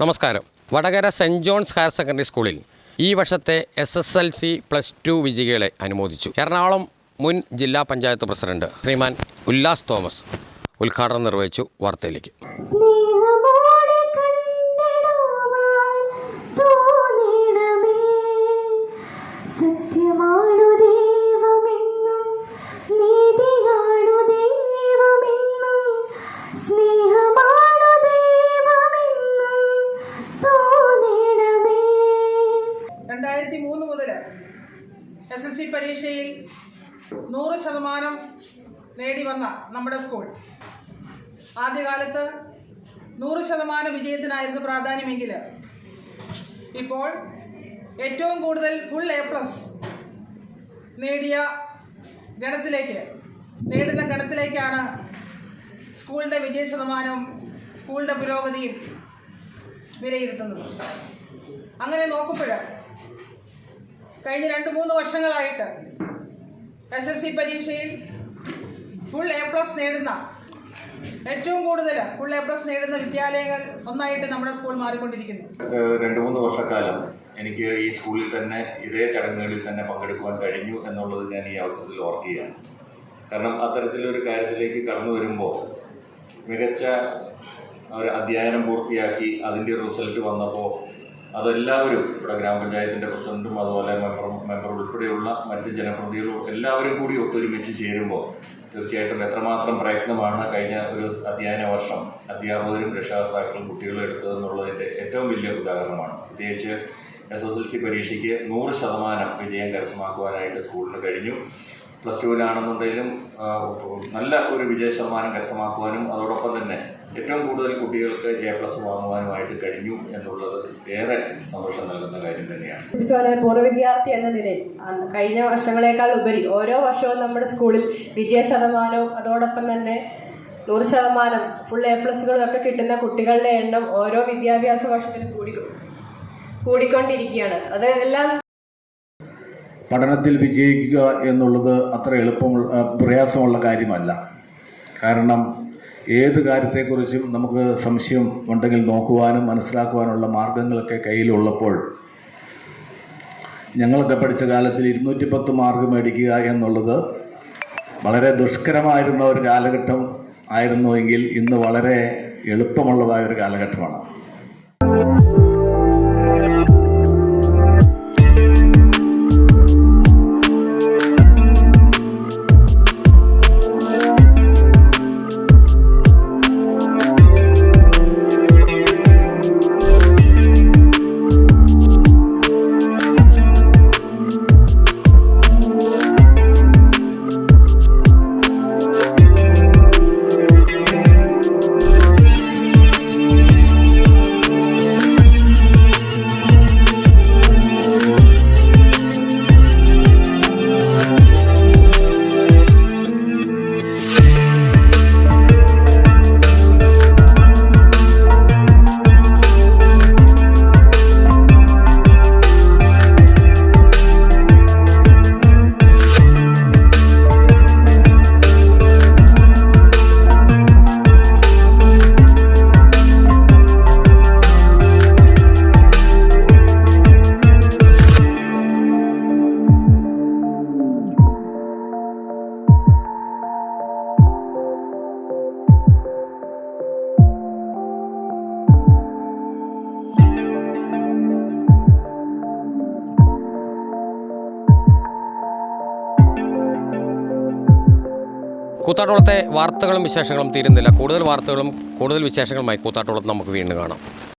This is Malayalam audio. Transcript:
നമസ്കാരം. Vadakara Saint John's higher secondary സ്കൂളിൽ ഈ വർഷത്തെ S S L C plus two വിജയികളെ അനുമോദിച്ചു. എറണാകുളം മുൻ ജില്ലാ പഞ്ചായത്ത് പ്രസിഡന്റ് ശ്രീമാൻ ഉല്ലാസ് തോമസ് ഉദ്ഘാടനം നിർവഹിച്ചു വാർത്തയിലേക്ക്. എസ് എസ് സി പരീക്ഷയിൽ നൂറ് ശതമാനം നേടി വന്ന നമ്മുടെ സ്കൂൾ ആദ്യകാലത്ത് നൂറ് ശതമാനം വിജയത്തിനായിരുന്നു പ്രാധാന്യമെങ്കിൽ ഇപ്പോൾ ഏറ്റവും കൂടുതൽ ഫുൾ എ പ്ലസ് നേടിയ ഗണത്തിലേക്ക് നേടുന്ന ഗണത്തിലേക്കാണ് സ്കൂളിന്റെ വിജയ ശതമാനവും സ്കൂളിന്റെ പുരോഗതിയും വിലയിരുത്തുന്നത്. അങ്ങനെ നോക്കുമ്പോൾ കഴിഞ്ഞ രണ്ട് മൂന്ന് വർഷങ്ങളായിട്ട് എസ് എസ് സി പരീക്ഷയിൽ ഫുൾ എ പ്ലസ് നേടുന്ന ഏറ്റവും കൂടുതൽ ഫുൾ എ പ്ലസ് നേടുന്ന വിദ്യാലയങ്ങൾ ഒന്നായിട്ട് നമ്മുടെ സ്കൂൾ മാറിക്കൊണ്ടിരിക്കുന്നു. രണ്ടു മൂന്ന് വർഷക്കാലം എനിക്ക് ഈ സ്കൂളിൽ തന്നെ ഇതേ ചടങ്ങുകളിൽ തന്നെ പങ്കെടുക്കുവാൻ കഴിഞ്ഞു എന്നുള്ളത് ഞാൻ ഈ അവസരത്തിൽ ഓർക്കുകയാണ്. കാരണം അത്തരത്തിലൊരു കാര്യത്തിലേക്ക് കടന്നു വരുമ്പോൾ മികച്ച ഒരു അധ്യയനം പൂർത്തിയാക്കി അതിന്റെ റിസൾട്ട് വന്നപ്പോൾ അതെല്ലാവരും ഇവിടെ ഗ്രാമപഞ്ചായത്തിന്റെ പ്രസിഡന്റും അതുപോലെ മെമ്പർ മെമ്പർ ഉൾപ്പെടെയുള്ള മറ്റ് ജനപ്രതിനിധികളും എല്ലാവരും കൂടി ഒത്തൊരുമിച്ച് ചേരുമ്പോൾ തീർച്ചയായിട്ടും എത്രമാത്രം പ്രയത്നമാണ് കഴിഞ്ഞ ഒരു അധ്യയന വർഷം അധ്യാപകരും രക്ഷകർത്താക്കളും കുട്ടികളും എടുത്തതെന്നുള്ളതിന്റെ ഏറ്റവും വലിയ ഉദാഹരണമാണ്. പ്രത്യേകിച്ച് എസ് എസ് എൽ സി പരീക്ഷയ്ക്ക് നൂറ് ശതമാനം വിജയം കരസ്ഥമാക്കുവാനായിട്ട് സ്കൂളിന് കഴിഞ്ഞു. പ്ലസ് ടുവിലാണെന്നുണ്ടെങ്കിലും നല്ല ഒരു വിജയ ശതമാനം കരസ്ഥമാക്കുവാനും അതോടൊപ്പം തന്നെ ഏറ്റവും കൂടുതൽ കുട്ടികൾക്ക് എ പ്ലസ് വാങ്ങുവാനുമായിട്ട് കഴിഞ്ഞു എന്നുള്ളത് ഏറെ സന്തോഷം നൽകുന്ന കാര്യം തന്നെയാണ്. പൂർവ വിദ്യാർത്ഥി എന്ന നിലയിൽ കഴിഞ്ഞ വർഷങ്ങളെക്കാൾ ഉപരി ഓരോ വർഷവും നമ്മുടെ സ്കൂളിൽ വിജയ ശതമാനവും അതോടൊപ്പം തന്നെ നൂറ് ശതമാനം ഫുൾ എ പ്ലസുകളും ഒക്കെ കിട്ടുന്ന കുട്ടികളുടെ എണ്ണം ഓരോ വിദ്യാഭ്യാസ വർഷത്തിലും കൂടി കൂടിക്കൊണ്ടിരിക്കുകയാണ്. അത് എല്ലാം പഠനത്തിൽ വിജയിക്കുക എന്നുള്ളത് അത്ര എളുപ്പമുള്ള പ്രയാസമുള്ള കാര്യമല്ല. കാരണം ഏത് കാര്യത്തെക്കുറിച്ചും നമുക്ക് സംശയം ഉണ്ടെങ്കിൽ നോക്കുവാനും മനസ്സിലാക്കുവാനുള്ള മാർഗങ്ങളൊക്കെ കയ്യിലുള്ളപ്പോൾ ഞങ്ങളൊക്കെ പഠിച്ച കാലത്തിൽ ഇരുന്നൂറ്റി പത്ത് മാർക്ക് മേടിക്കുക എന്നുള്ളത് വളരെ ദുഷ്കരമായിരുന്ന ഒരു കാലഘട്ടം ആയിരുന്നുവെങ്കിൽ ഇന്ന് വളരെ എളുപ്പമുള്ളതായ ഒരു കാലഘട്ടമാണ്. കൂത്താട്ടോളത്തെ വാർത്തകളും വിശേഷങ്ങളും തീരുന്നില്ല. കൂടുതൽ വാർത്തകളും കൂടുതൽ വിശേഷങ്ങളുമായി കൂത്താട്ടോളത്ത് നമുക്ക് വീണ്ടും കാണാം.